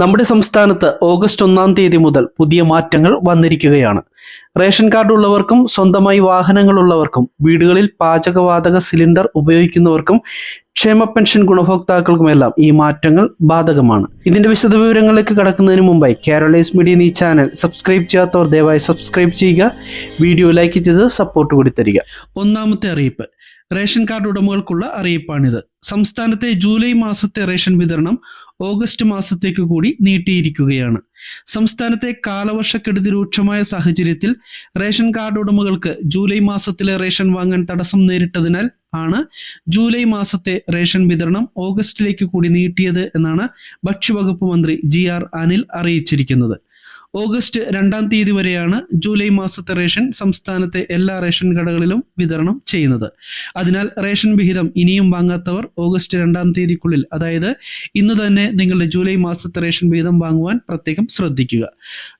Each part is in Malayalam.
നമ്മുടെ സംസ്ഥാനത്ത് ഓഗസ്റ്റ് ഒന്നാം തീയതി മുതൽ പുതിയ മാറ്റങ്ങൾ വന്നിരിക്കുകയാണ്. റേഷൻ കാർഡ് ഉള്ളവർക്കും സ്വന്തമായി വാഹനങ്ങളുള്ളവർക്കും വീടുകളിൽ പാചകവാതക സിലിണ്ടർ ഉപയോഗിക്കുന്നവർക്കും ക്ഷേമ പെൻഷൻ ഗുണഭോക്താക്കൾക്കുമെല്ലാം ഈ മാറ്റങ്ങൾ ബാധകമാണ്. ഇതിന്റെ വിശദവിവരങ്ങളിലേക്ക് കടക്കുന്നതിന് മുമ്പായി കേരളീസ് മീഡിയ ഈ ചാനൽ സബ്സ്ക്രൈബ് ചെയ്യാത്തവർ ദയവായി സബ്സ്ക്രൈബ് ചെയ്യുക വീഡിയോ ലൈക്ക് ചെയ്ത് സപ്പോർട്ട് കൂടി തരിക. ഒന്നാമത്തെ അറിയിപ്പ്. റേഷൻ കാർഡ് ഉടമകൾക്കുള്ള അറിയിപ്പാണിത്. സംസ്ഥാനത്തെ ജൂലൈ മാസത്തെ റേഷൻ വിതരണം ഓഗസ്റ്റ് മാസത്തേക്ക് കൂടി നീട്ടിയിരിക്കുകയാണ്. സംസ്ഥാനത്തെ കാലവർഷക്കെടുതി രൂക്ഷമായ സാഹചര്യത്തിൽ റേഷൻ കാർഡ് ഉടമകൾക്ക് ജൂലൈ മാസത്തിലെ റേഷൻ വാങ്ങാൻ തടസ്സം നേരിട്ടതിനാൽ ആണ് ജൂലൈ മാസത്തെ റേഷൻ വിതരണം ഓഗസ്റ്റിലേക്ക് കൂടി നീട്ടിയത് എന്നാണ് ഭക്ഷ്യവകുപ്പ് മന്ത്രി ജി ആർ അനിൽ അറിയിച്ചിരിക്കുന്നത്. ഓഗസ്റ്റ് രണ്ടാം തീയതി വരെയാണ് ജൂലൈ മാസത്തെ റേഷൻ സംസ്ഥാനത്തെ എല്ലാ റേഷൻ കടകളിലും വിതരണം ചെയ്യുന്നത്. അതിനാൽ റേഷൻ വിഹിതം ഇനിയും വാങ്ങാത്തവർ ഓഗസ്റ്റ് രണ്ടാം തീയതിക്കുള്ളിൽ അതായത് ഇന്ന് തന്നെ നിങ്ങളുടെ ജൂലൈ മാസത്തെ റേഷൻ വിഹിതം വാങ്ങുവാൻ പ്രത്യേകം ശ്രദ്ധിക്കുക.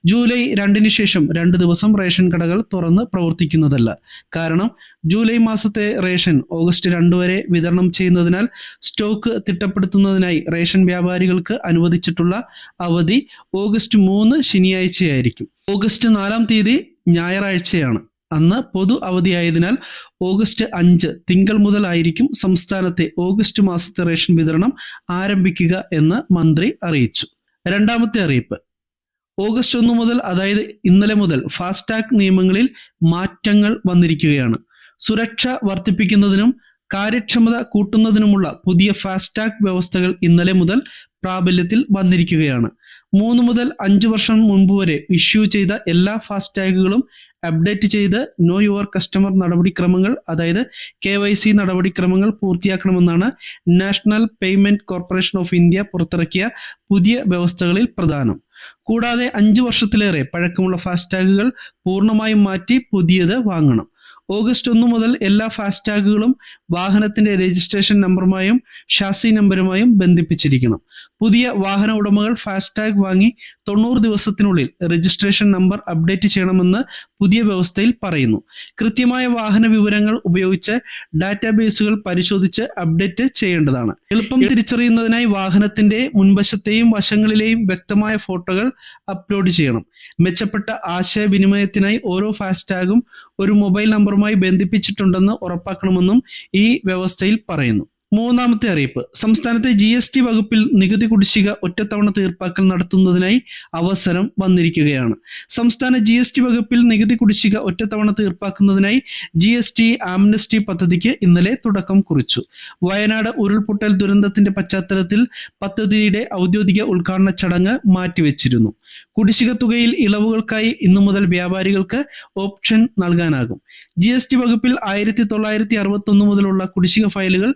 ജൂലൈ രണ്ടിന് ശേഷം രണ്ട് ദിവസം റേഷൻ കടകൾ തുറന്ന് പ്രവർത്തിക്കുന്നതല്ല. കാരണം ജൂലൈ മാസത്തെ റേഷൻ ഓഗസ്റ്റ് രണ്ട് വരെ വിതരണം ചെയ്യുന്നതിനാൽ സ്റ്റോക്ക് തിട്ടപ്പെടുത്തുന്നതിനായി റേഷൻ വ്യാപാരികൾക്ക് അനുവദിച്ചിട്ടുള്ള അവധി ഓഗസ്റ്റ് മൂന്ന് ശനിയാഴ്ചയായിരിക്കും ഓഗസ്റ്റ് നാലാം തീയതി ഞായറാഴ്ചയാണ്. അന്ന് പൊതു അവധിയായതിനാൽ ഓഗസ്റ്റ് അഞ്ച് തിങ്കൾ മുതലായിരിക്കും സംസ്ഥാനത്തെ ഓഗസ്റ്റ് മാസത്തെ റേഷൻ വിതരണം ആരംഭിക്കുക എന്ന് മന്ത്രി അറിയിച്ചു. രണ്ടാമത്തെ അറിയിപ്പ്. ഓഗസ്റ്റ് ഒന്ന് മുതൽ അതായത് ഇന്നലെ മുതൽ ഫാസ്ടാഗ് നിയമങ്ങളിൽ മാറ്റങ്ങൾ വന്നിരിക്കുകയാണ്. സുരക്ഷ വർദ്ധിപ്പിക്കുന്നതിനും കാര്യക്ഷമത കൂട്ടുന്നതിനുമുള്ള പുതിയ ഫാസ്ടാഗ് വ്യവസ്ഥകൾ ഇന്നലെ മുതൽ പ്രാബല്യത്തിൽ വന്നിരിക്കുകയാണ്. മൂന്ന് മുതൽ അഞ്ച് വർഷം മുമ്പ് വരെ ഇഷ്യൂ ചെയ്ത എല്ലാ ഫാസ്ടാഗുകളും അപ്ഡേറ്റ് ചെയ്ത് നോ യുവർ കസ്റ്റമർ നടപടിക്രമങ്ങൾ അതായത് കെ വൈ സി നടപടിക്രമങ്ങൾ പൂർത്തിയാക്കണമെന്നാണ് national payment corporation of India പുറത്തിറക്കിയ പുതിയ വ്യവസ്ഥകളിൽ പ്രധാനം. കൂടാതെ അഞ്ച് വർഷത്തിലേറെ പഴക്കമുള്ള ഫാസ്ടാഗുകൾ പൂർണമായും മാറ്റി പുതിയത് വാങ്ങണം. ഓഗസ്റ്റ് ഒന്ന് മുതൽ എല്ലാ ഫാസ്ടാഗുകളും വാഹനത്തിന്റെ രജിസ്ട്രേഷൻ നമ്പറുമായും ഷാസി നമ്പറുമായും ബന്ധിപ്പിച്ചിരിക്കണം. പുതിയ വാഹന ഉടമകൾ ഫാസ്ടാഗ് വാങ്ങി തൊണ്ണൂറ് ദിവസത്തിനുള്ളിൽ രജിസ്ട്രേഷൻ നമ്പർ അപ്ഡേറ്റ് ചെയ്യണമെന്ന് പുതിയ വ്യവസ്ഥയിൽ പറയുന്നു. കൃത്യമായ വാഹന വിവരങ്ങൾ ഉപയോഗിച്ച് ഡാറ്റാബേസുകൾ പരിശോധിച്ച് അപ്ഡേറ്റ് ചെയ്യേണ്ടതാണ്. എളുപ്പം തിരിച്ചറിയുന്നതിനായി വാഹനത്തിന്റെ മുൻവശത്തെയും വശങ്ങളിലെയും വ്യക്തമായ ഫോട്ടോകൾ അപ്ലോഡ് ചെയ്യണം. മെച്ചപ്പെട്ട ആശയവിനിമയത്തിനായി ഓരോ ഫാസ്ടാഗും ഒരു മൊബൈൽ നമ്പറുമായി ബന്ധിപ്പിച്ചിട്ടുണ്ടെന്ന് ഉറപ്പാക്കണമെന്നും ഈ വ്യവസ്ഥയിൽ പറയുന്നു. മൂന്നാമത്തെ അറിയിപ്പ്. സംസ്ഥാനത്തെ ജി എസ് ടി വകുപ്പിൽ നികുതി കുടിശ്ശിക ഒറ്റത്തവണ തീർപ്പാക്കൽ നടത്തുന്നതിനായി അവസരം വന്നിരിക്കുകയാണ്. സംസ്ഥാന ജി എസ് ടി വകുപ്പിൽ നികുതി കുടിശ്ശിക ഒറ്റത്തവണ തീർപ്പാക്കുന്നതിനായി ജി എസ് ടി ആംനസ്റ്റി പദ്ധതിക്ക് ഇന്നലെ തുടക്കം കുറിച്ചു. വയനാട് ഉരുൾപൊട്ടൽ ദുരന്തത്തിന്റെ പശ്ചാത്തലത്തിൽ പദ്ധതിയുടെ ഔദ്യോഗിക ഉദ്ഘാടന ചടങ്ങ് മാറ്റിവെച്ചിരുന്നു. കുടിശ്ശിക തുകയിൽ ഇളവുകൾക്കായി ഇന്നു മുതൽ വ്യാപാരികൾക്ക് ഓപ്ഷൻ നൽകാനാകും. ജി എസ് ടി വകുപ്പിൽ ആയിരത്തി തൊള്ളായിരത്തി അറുപത്തി ഒന്ന് മുതലുള്ള കുടിശ്ശിക ഫയലുകൾ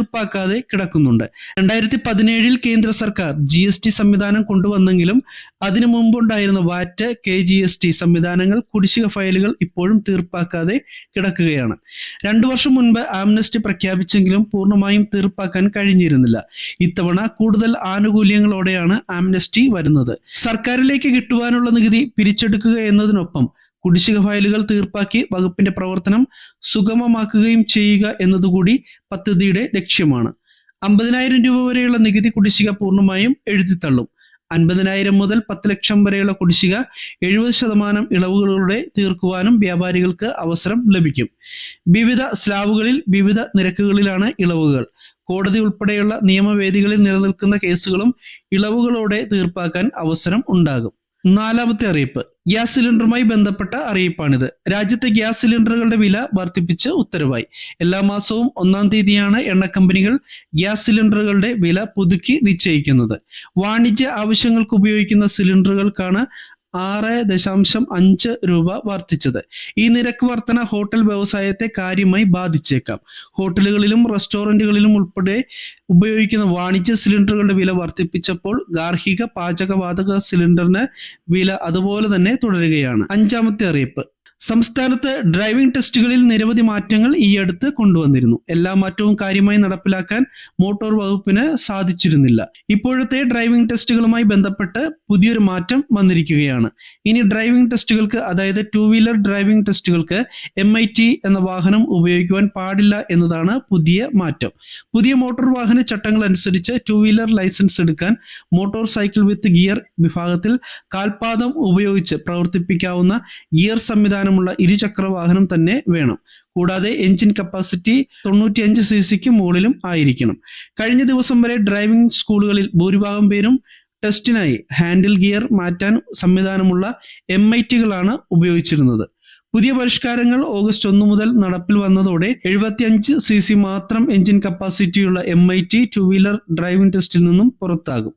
തീർപ്പാക്കാതെ കിടക്കുന്നുണ്ട്. രണ്ടായിരത്തി പതിനേഴിൽ കേന്ദ്ര സർക്കാർ ജി എസ് ടി സംവിധാനം കൊണ്ടുവന്നെങ്കിലും അതിനു മുമ്പുണ്ടായിരുന്ന VAT K G S T സംവിധാനങ്ങൾ കുടിശ്ശിക ഫയലുകൾ ഇപ്പോഴും തീർപ്പാക്കാതെ കിടക്കുകയാണ്. രണ്ടു വർഷം മുൻപ് ആംനസ്റ്റി പ്രഖ്യാപിച്ചെങ്കിലും പൂർണമായും തീർപ്പാക്കാൻ കഴിഞ്ഞിരുന്നില്ല. ഇത്തവണ കൂടുതൽ ആനുകൂല്യങ്ങളോടെയാണ് ആംനസ്റ്റി വരുന്നത്. സർക്കാരിലേക്ക് കിട്ടുവാനുള്ള നികുതി പിരിച്ചെടുക്കുക എന്നതിനൊപ്പം കുടിശ്ശിക ഫയലുകൾ തീർപ്പാക്കി വകുപ്പിന്റെ പ്രവർത്തനം സുഗമമാക്കുകയും ചെയ്യുക എന്നതുകൂടി പദ്ധതിയുടെ ലക്ഷ്യമാണ്. അമ്പതിനായിരം രൂപ വരെയുള്ള നികുതി കുടിശ്ശിക പൂർണമായും എഴുതിത്തള്ളും. അൻപതിനായിരം മുതൽ പത്ത് ലക്ഷം വരെയുള്ള കുടിശ്ശിക എഴുപത് ശതമാനം ഇളവുകളുടെ തീർക്കുവാനും വ്യാപാരികൾക്ക് അവസരം ലഭിക്കും. വിവിധ സ്ലാബുകളിൽ വിവിധ നിരക്കുകളിലാണ് ഇളവുകൾ. കോടതി ഉൾപ്പെടെയുള്ള നിയമവേദികളിൽ നിലനിൽക്കുന്ന കേസുകളും ഇളവുകളോടെ തീർപ്പാക്കാൻ അവസരം ഉണ്ടാകും. നാലാമത്തെ അറിയിപ്പ്. ഗ്യാസ് സിലിണ്ടറുമായി ബന്ധപ്പെട്ട അറിയിപ്പാണിത്. രാജ്യത്തെ ഗ്യാസ് സിലിണ്ടറുകളുടെ വില വർദ്ധിപ്പിച്ച് ഉത്തരവായി. എല്ലാ മാസവും ഒന്നാം തീയതിയാണ് എണ്ണ കമ്പനികൾ ഗ്യാസ് സിലിണ്ടറുകളുടെ വില പുതുക്കി നിശ്ചയിക്കുന്നത്. വാണിജ്യ ആവശ്യങ്ങൾക്ക് ഉപയോഗിക്കുന്ന സിലിണ്ടറുകൾക്കാണ് ആറ് ദശാംശം അഞ്ച് രൂപ വർദ്ധിച്ചത്. ഈ നിരക്ക് വർധന ഹോട്ടൽ വ്യവസായത്തെ കാര്യമായി ബാധിച്ചേക്കാം. ഹോട്ടലുകളിലും റെസ്റ്റോറന്റുകളിലും ഉൾപ്പെടെ ഉപയോഗിക്കുന്ന വാണിജ്യ സിലിണ്ടറുകളുടെ വില വർദ്ധിപ്പിച്ചപ്പോൾ ഗാർഹിക പാചകവാതക സിലിണ്ടറിന് വില അതുപോലെ തന്നെ തുടരുകയാണ്. അഞ്ചാമത്തെ അറിയിപ്പ്. സംസ്ഥാനത്ത് ഡ്രൈവിംഗ് ടെസ്റ്റുകളിൽ നിരവധി മാറ്റങ്ങൾ ഈ അടുത്ത് കൊണ്ടുവന്നിരുന്നു. എല്ലാ മാറ്റവും കാര്യമായി നടപ്പിലാക്കാൻ മോട്ടോർ വകുപ്പിന് സാധിച്ചിരുന്നില്ല. ഇപ്പോഴത്തെ ഡ്രൈവിംഗ് ടെസ്റ്റുകളുമായി ബന്ധപ്പെട്ട് പുതിയൊരു മാറ്റം വന്നിരിക്കുകയാണ്. ഇനി ഡ്രൈവിംഗ് ടെസ്റ്റുകൾക്ക് അതായത് ടു വീലർ ഡ്രൈവിംഗ് ടെസ്റ്റുകൾക്ക് എം എന്ന വാഹനം ഉപയോഗിക്കുവാൻ പാടില്ല എന്നതാണ് പുതിയ മാറ്റം. പുതിയ മോട്ടോർ വാഹന ചട്ടങ്ങൾ അനുസരിച്ച് ടു വീലർ ലൈസൻസ് എടുക്കാൻ മോട്ടോർ സൈക്കിൾ വിത്ത് ഗിയർ വിഭാഗത്തിൽ കാൽപാദം ഉപയോഗിച്ച് പ്രവർത്തിപ്പിക്കാവുന്ന ഗിയർ സംവിധാനമുള്ള ഇരുചക്ര വാഹനം തന്നെ വേണം. കൂടാതെ എഞ്ചിൻ കപ്പാസിറ്റി തൊണ്ണൂറ്റിയഞ്ച് സി സിക്ക് മുകളിലും ആയിരിക്കണം. കഴിഞ്ഞ ദിവസം വരെ ഡ്രൈവിംഗ് സ്കൂളുകളിൽ ഭൂരിഭാഗം പേരും ടെസ്റ്റിനായി ഹാൻഡിൽ ഗിയർ മാറ്റാൻ സംവിധാനമുള്ള എം ഐ ടികളാണ് ഉപയോഗിച്ചിരുന്നത്. പുതിയ പരിഷ്കാരങ്ങൾ ഓഗസ്റ്റ് ഒന്ന് മുതൽ നടപ്പിൽ വന്നതോടെ എഴുപത്തിയഞ്ച് സി സി മാത്രം engine കപ്പാസിറ്റിയുള്ള M I T two wheeler driving ടെസ്റ്റിൽ നിന്നും പുറത്താകും.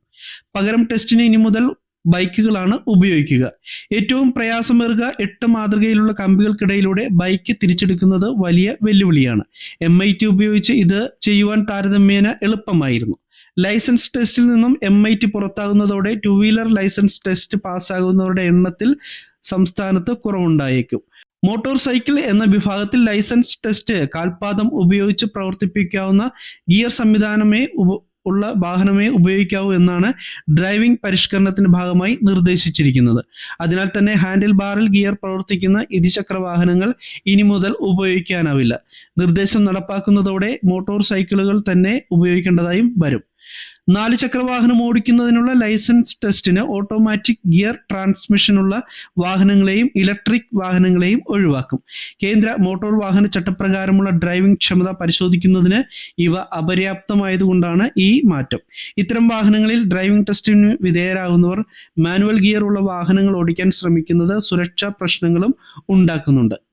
പകരം ടെസ്റ്റിന് ഇനി മുതൽ ബൈക്കുകളാണ് ഉപയോഗിക്കുക. ഏറ്റവും പ്രയാസമേറുക എട്ട് മാതൃകയിലുള്ള കമ്പികൾക്കിടയിലൂടെ ബൈക്ക് തിരിച്ചെടുക്കുന്നത് വലിയ വെല്ലുവിളിയാണ്. എം ഐ ടി ഉപയോഗിച്ച് ഇത് ചെയ്യുവാൻ താരതമ്യേന എളുപ്പമായിരുന്നു. ലൈസൻസ് ടെസ്റ്റിൽ നിന്നും എം ഐ ടി പുറത്താകുന്നതോടെ ടു വീലർ ലൈസൻസ് ടെസ്റ്റ് പാസ്സാകുന്നവരുടെ എണ്ണത്തിൽ സംസ്ഥാനത്ത് കുറവുണ്ടായേക്കും. മോട്ടോർ സൈക്കിൾ എന്ന വിഭാഗത്തിൽ ലൈസൻസ് ടെസ്റ്റ് കാൽപാദം ഉപയോഗിച്ച് പ്രവർത്തിപ്പിക്കാവുന്ന ഗിയർ സംവിധാനമേ ഉള്ള വാഹനമേ ഉപയോഗിക്കാവൂ എന്നാണ് ഡ്രൈവിംഗ് പരിഷ്കരണത്തിന്റെ ഭാഗമായി നിർദ്ദേശിച്ചിരിക്കുന്നത്. അതിനാൽ തന്നെ ഹാൻഡിൽ ബാറിൽ ഗിയർ പ്രവർത്തിക്കുന്ന ഇരുചക്ര വാഹനങ്ങൾ ഇനി മുതൽ ഉപയോഗിക്കാനാവില്ല. നിർദ്ദേശം നടപ്പാക്കുന്നതോടെ മോട്ടോർ സൈക്കിളുകൾ തന്നെ ഉപയോഗിക്കേണ്ടതായും വരും. നാല് ചക്ര വാഹനം ഓടിക്കുന്നതിനുള്ള ലൈസൻസ് ടെസ്റ്റിന് ഓട്ടോമാറ്റിക് ഗിയർ ട്രാൻസ്മിഷനുള്ള വാഹനങ്ങളെയും ഇലക്ട്രിക് വാഹനങ്ങളെയും ഒഴിവാക്കും. കേന്ദ്ര മോട്ടോർ വാഹന ചട്ടപ്രകാരമുള്ള ഡ്രൈവിംഗ് ക്ഷമത പരിശോധിക്കുന്നതിന് ഇവ അപര്യാപ്തമായതുകൊണ്ടാണ് ഈ മാറ്റം. ഇത്തരം വാഹനങ്ങളിൽ ഡ്രൈവിംഗ് ടെസ്റ്റിന് വിധേയരാകുന്നവർ മാനുവൽ ഗിയർ ഉള്ള വാഹനങ്ങൾ ഓടിക്കാൻ ശ്രമിക്കുന്നത് സുരക്ഷാ പ്രശ്നങ്ങളും ഉണ്ടാക്കുന്നുണ്ട്.